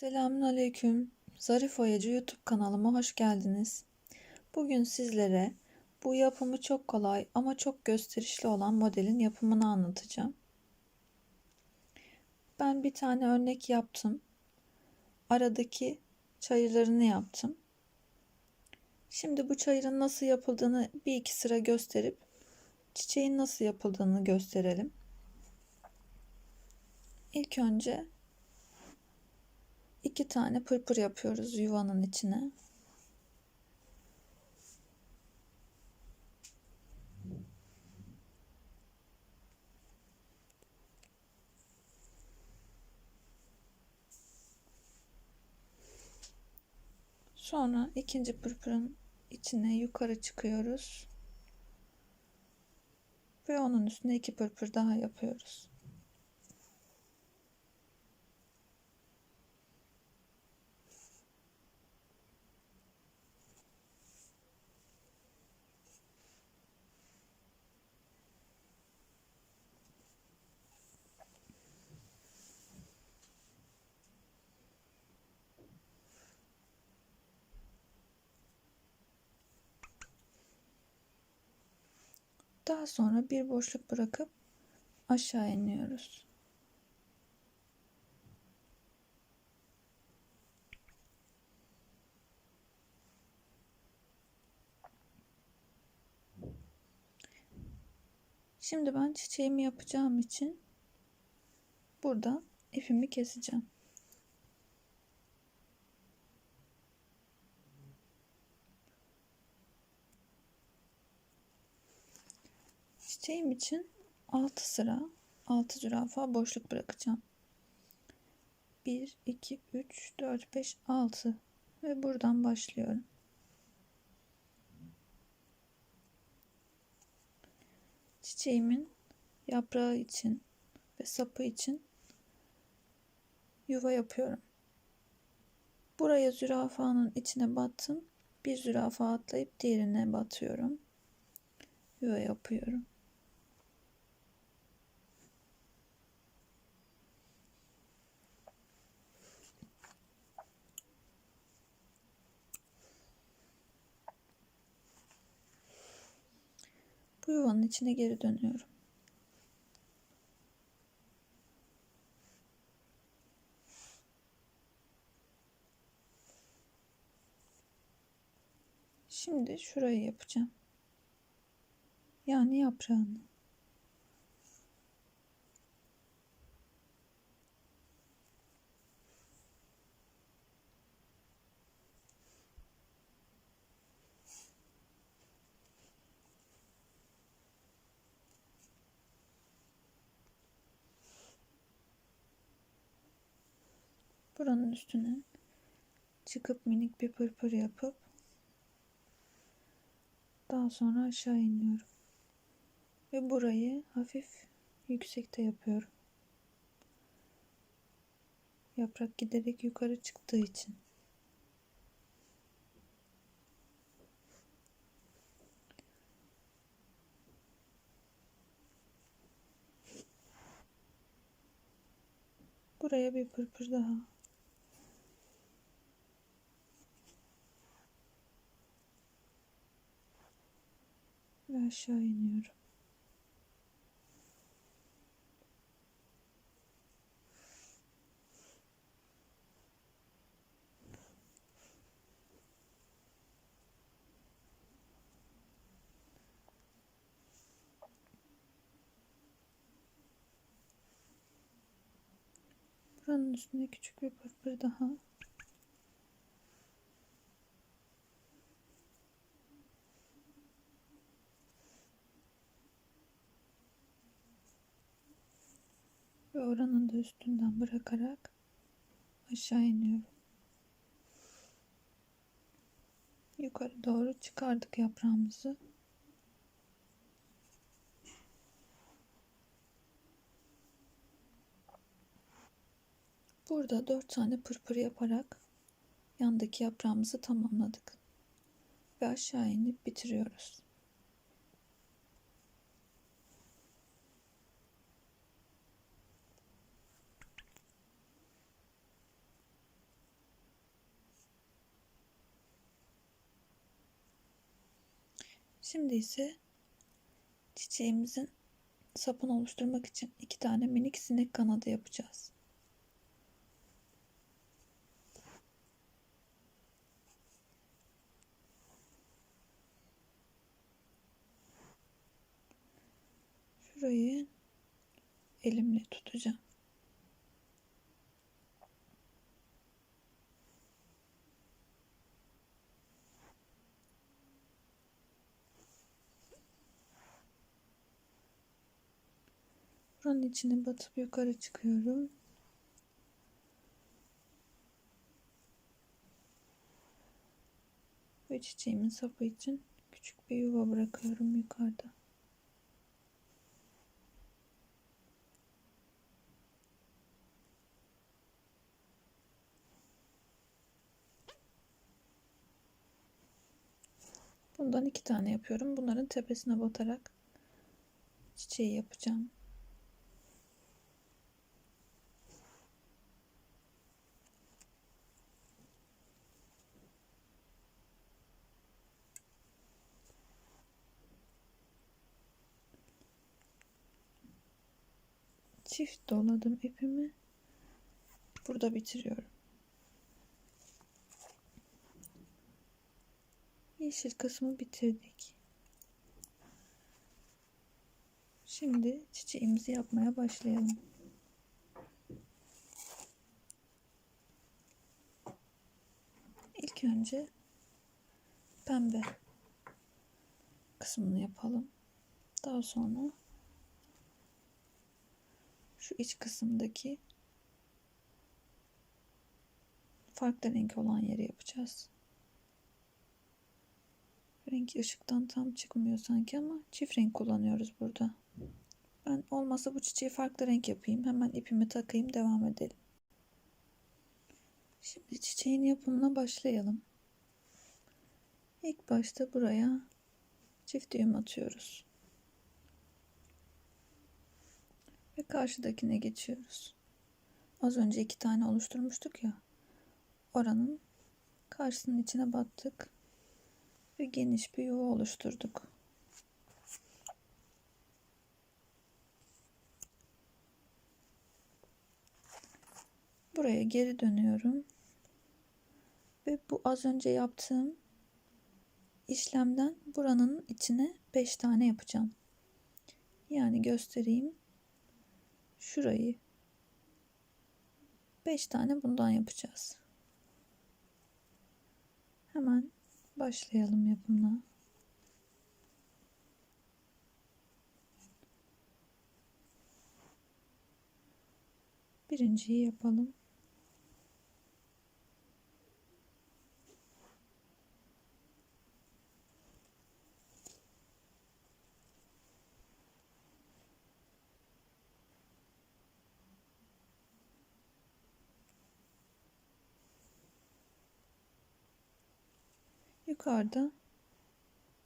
Selamünaleyküm. Zarif Oyacı YouTube kanalıma hoş geldiniz. Bugün sizlere bu yapımı çok kolay ama çok gösterişli olan modelin yapımını anlatacağım. Ben bir tane örnek yaptım. Aradaki çayırlarını yaptım. Şimdi bu çayırın nasıl yapıldığını bir iki sıra gösterip çiçeğin nasıl yapıldığını gösterelim. İlk önce iki tane pırpır yapıyoruz yuvanın içine. Sonra ikinci pırpırın içine yukarı çıkıyoruz. Ve onun üstüne iki pırpır daha yapıyoruz. Daha sonra bir boşluk bırakıp aşağı iniyoruz. Şimdi ben çiçeğimi yapacağım için burada ipimi keseceğim. Çiçeğim için 6 sıra 6 zürafa boşluk bırakacağım. 1, 2, 3, 4, 5, 6 ve buradan başlıyorum. Çiçeğimin yaprağı için ve sapı için yuva yapıyorum. Buraya zürafanın içine battım. Bir zürafa atlayıp diğerine batıyorum. Yuva yapıyorum. Bu yuvanın içine geri dönüyorum. Şimdi şurayı yapacağım. Yani yaprağını. Buranın üstüne çıkıp minik bir pırpır yapıp daha sonra aşağı iniyorum. Ve burayı hafif yüksekte yapıyorum. Yaprak giderek yukarı çıktığı için. Buraya bir pırpır daha. Aşağı iniyorum. Buranın üstüne küçük bir pırpır daha. Ve oranın da üstünden bırakarak aşağı iniyorum. Yukarı doğru çıkardık yaprağımızı. Burada dört tane pırpır yaparak yandaki yaprağımızı tamamladık. Ve aşağı inip bitiriyoruz. Şimdi ise çiçeğimizin sapını oluşturmak için iki tane minik sinek kanadı yapacağız. Şurayı elimle tutacağım. Buranın içine batıp yukarı çıkıyorum. Ve çiçeğimin sapı için küçük bir yuva bırakıyorum yukarıda. Bundan iki tane yapıyorum. Bunların tepesine batarak çiçeği yapacağım. Çift doladım ipimi. Burada bitiriyorum. Yeşil kısmı bitirdik. Şimdi çiçeğimizi yapmaya başlayalım. İlk önce pembe kısmını yapalım. Daha sonra şu iç kısımdaki farklı renk olan yeri yapacağız. Renk ışıktan tam çıkmıyor sanki ama çift renk kullanıyoruz burada. Ben olmasa bu çiçeği farklı renk yapayım. Hemen ipimi takayım devam edelim. Şimdi çiçeğin yapımına başlayalım. İlk başta buraya çift düğüm atıyoruz. Ve karşıdakine geçiyoruz. Az önce iki tane oluşturmuştuk ya. Oranın karşısının içine battık ve geniş bir yuva oluşturduk. Buraya geri dönüyorum. Ve bu az önce yaptığım işlemden buranın içine 5 tane yapacağım. Yani göstereyim. Şurayı 5 tane bundan yapacağız. Hemen başlayalım yapımına. Birinciyi yapalım. Yukarıda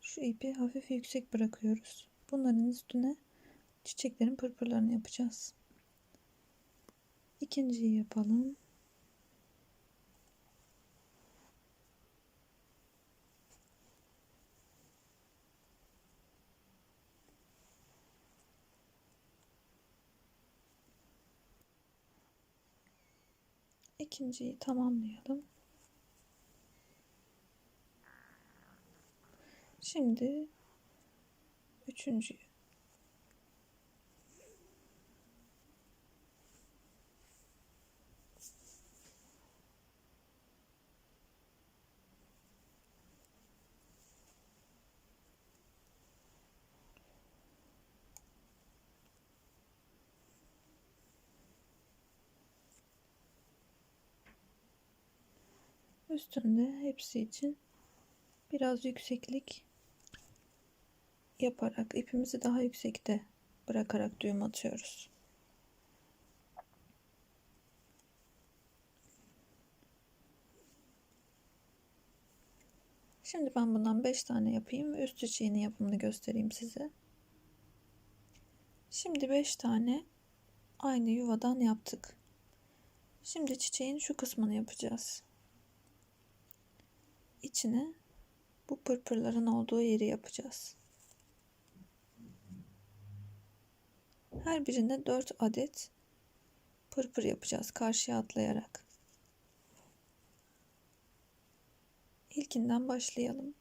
şu ipi hafif yüksek bırakıyoruz. Bunların üstüne çiçeklerin pırpırlarını yapacağız. İkinciyi yapalım. İkinciyi tamamlayalım. Şimdi üçüncüyü. Üstünde hepsi için biraz yükseklik yaparak ipimizi daha yüksekte bırakarak düğüm atıyoruz. Şimdi ben bundan 5 tane yapayım ve üst çiçeğinin yapımını göstereyim size. Şimdi 5 tane aynı yuvadan yaptık. Şimdi çiçeğin şu kısmını yapacağız. İçine bu pırpırların olduğu yeri yapacağız. Her birine 4 adet pırpır yapacağız karşıya atlayarak. İlkinden başlayalım.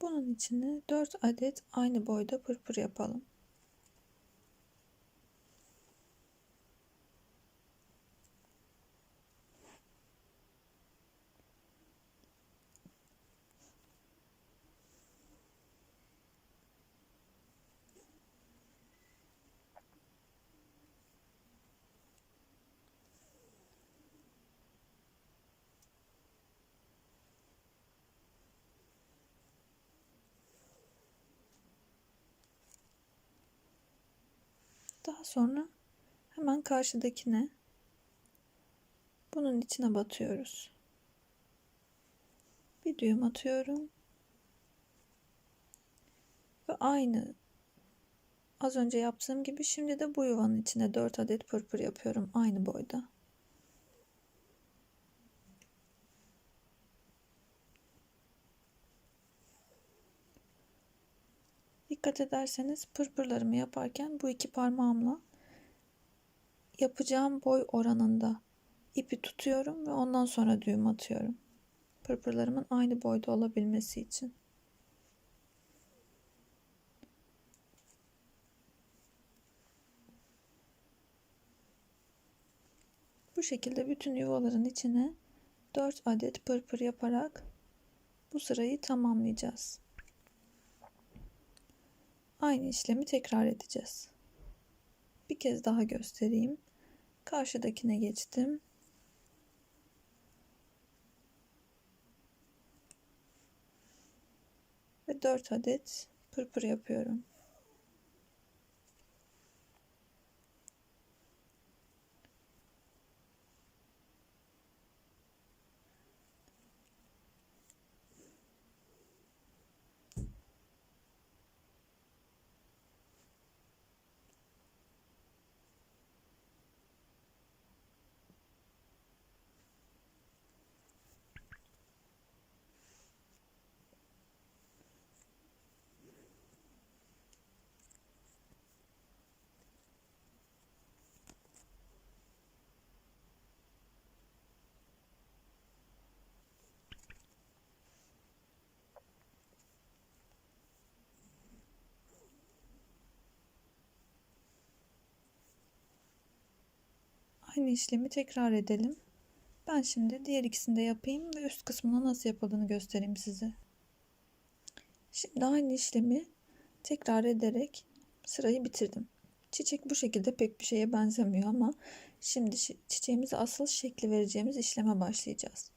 Bunun içine 4 adet aynı boyda pırpır yapalım. Daha sonra hemen karşıdakine bunun içine batıyoruz. Bir düğüm atıyorum. Ve aynı az önce yaptığım gibi şimdi de bu yuvanın içine 4 adet pırpır yapıyorum aynı boyda. Dikkat ederseniz pırpırlarımı yaparken bu iki parmağımla yapacağım boy oranında ipi tutuyorum ve ondan sonra düğüm atıyorum. Pırpırlarımın aynı boyda olabilmesi için. Bu şekilde bütün yuvaların içine 4 adet pırpır yaparak bu sırayı tamamlayacağız. Aynı işlemi tekrar edeceğiz. Bir kez daha göstereyim. Karşıdakine geçtim. Ve 4 adet pırpır yapıyorum. Aynı işlemi tekrar edelim. Ben şimdi diğer ikisini de yapayım ve üst kısmına nasıl yapıldığını göstereyim size. Şimdi aynı işlemi tekrar ederek sırayı bitirdim. Çiçek bu şekilde pek bir şeye benzemiyor ama şimdi çiçeğimize asıl şekli vereceğimiz işleme başlayacağız.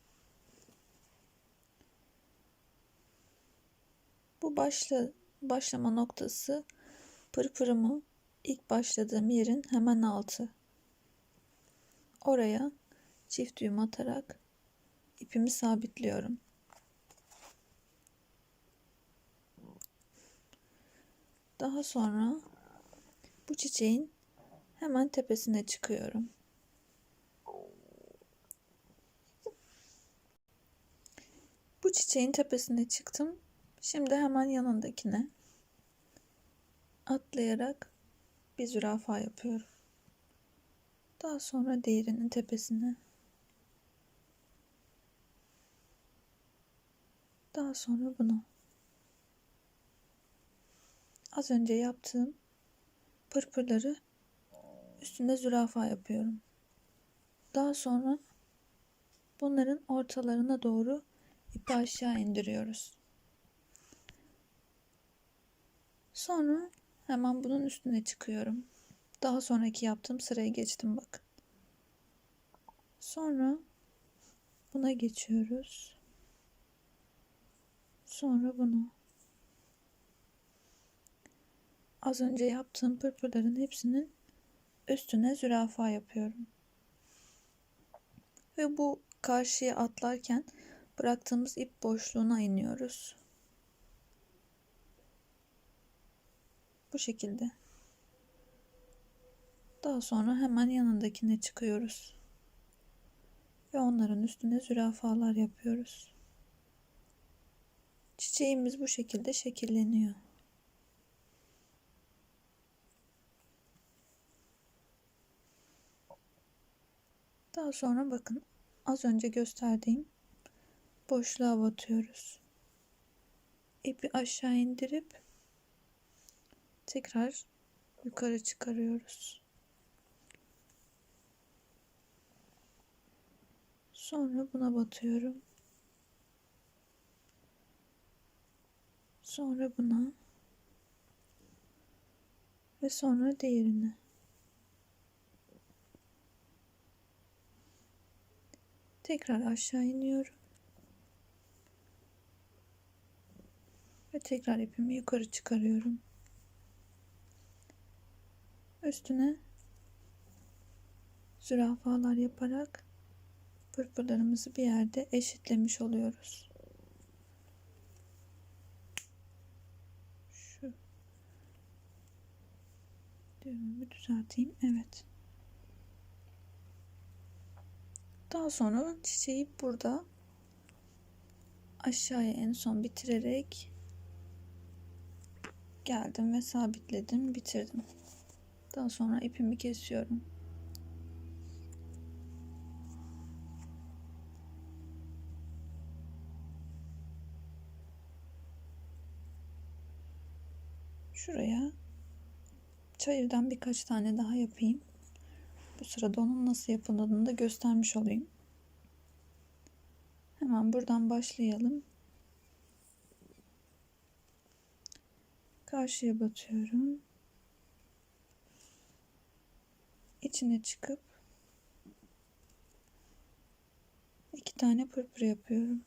Bu başla, başlama noktası pırpırımı ilk başladığım yerin hemen altı. Oraya çift düğüm atarak ipimi sabitliyorum. Daha sonra bu çiçeğin hemen tepesine çıkıyorum. Bu çiçeğin tepesine çıktım. Şimdi hemen yanındakine atlayarak bir zürafa yapıyorum. Daha sonra diğerinin tepesine. Daha sonra bunu. Az önce yaptığım pırpırları üstünde zürafa yapıyorum. Daha sonra bunların ortalarına doğru ipi aşağı indiriyoruz. Sonra hemen bunun üstüne çıkıyorum. Daha sonraki yaptığım sıraya geçtim bakın. Sonra buna geçiyoruz. Sonra bunu. Az önce yaptığım pırpırların hepsinin üstüne zürafa yapıyorum. Ve bu karşıya atlarken bıraktığımız ip boşluğuna iniyoruz. Bu şekilde. Daha sonra hemen yanındakine çıkıyoruz. Ve onların üstüne zürafalar yapıyoruz. Çiçeğimiz bu şekilde şekilleniyor. Daha sonra bakın az önce gösterdiğim boşluğa batıyoruz. İpi aşağı indirip tekrar yukarı çıkarıyoruz. Sonra buna batıyorum. Sonra buna ve sonra diğerine. Tekrar aşağı iniyorum. Ve tekrar ipimi yukarı çıkarıyorum. Üstüne zürafalar yaparak pırpırlarımızı bir yerde eşitlemiş oluyoruz. Şu düğümümü düzelteyim. Evet. Daha sonra çiçeği burada aşağıya en son bitirerek geldim ve sabitledim, bitirdim. Daha sonra ipimi kesiyorum. Şuraya çayırdan birkaç tane daha yapayım. Bu sırada onun nasıl yapıldığını da göstermiş olayım. Hemen buradan başlayalım. Karşıya batıyorum. İçine çıkıp iki tane pırpır yapıyorum.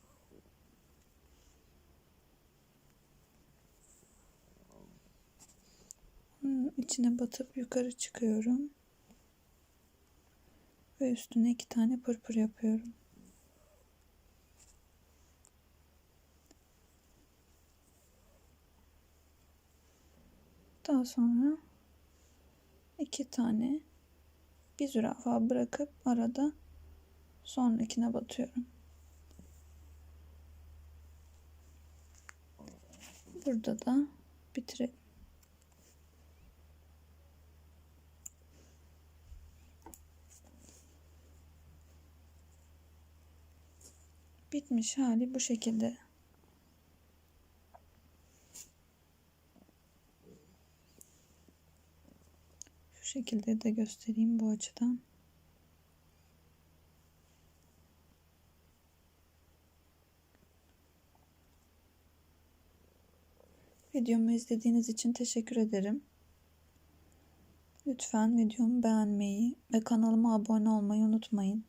İçine batıp yukarı çıkıyorum. Ve üstüne iki tane pırpır yapıyorum. Daha sonra iki tane bir zürafa bırakıp arada sonrakine batıyorum. Burada da bitirelim. Bitmiş hali bu şekilde. Şu şekilde de göstereyim bu açıdan. Videomu izlediğiniz için teşekkür ederim. Lütfen videomu beğenmeyi ve kanalıma abone olmayı unutmayın.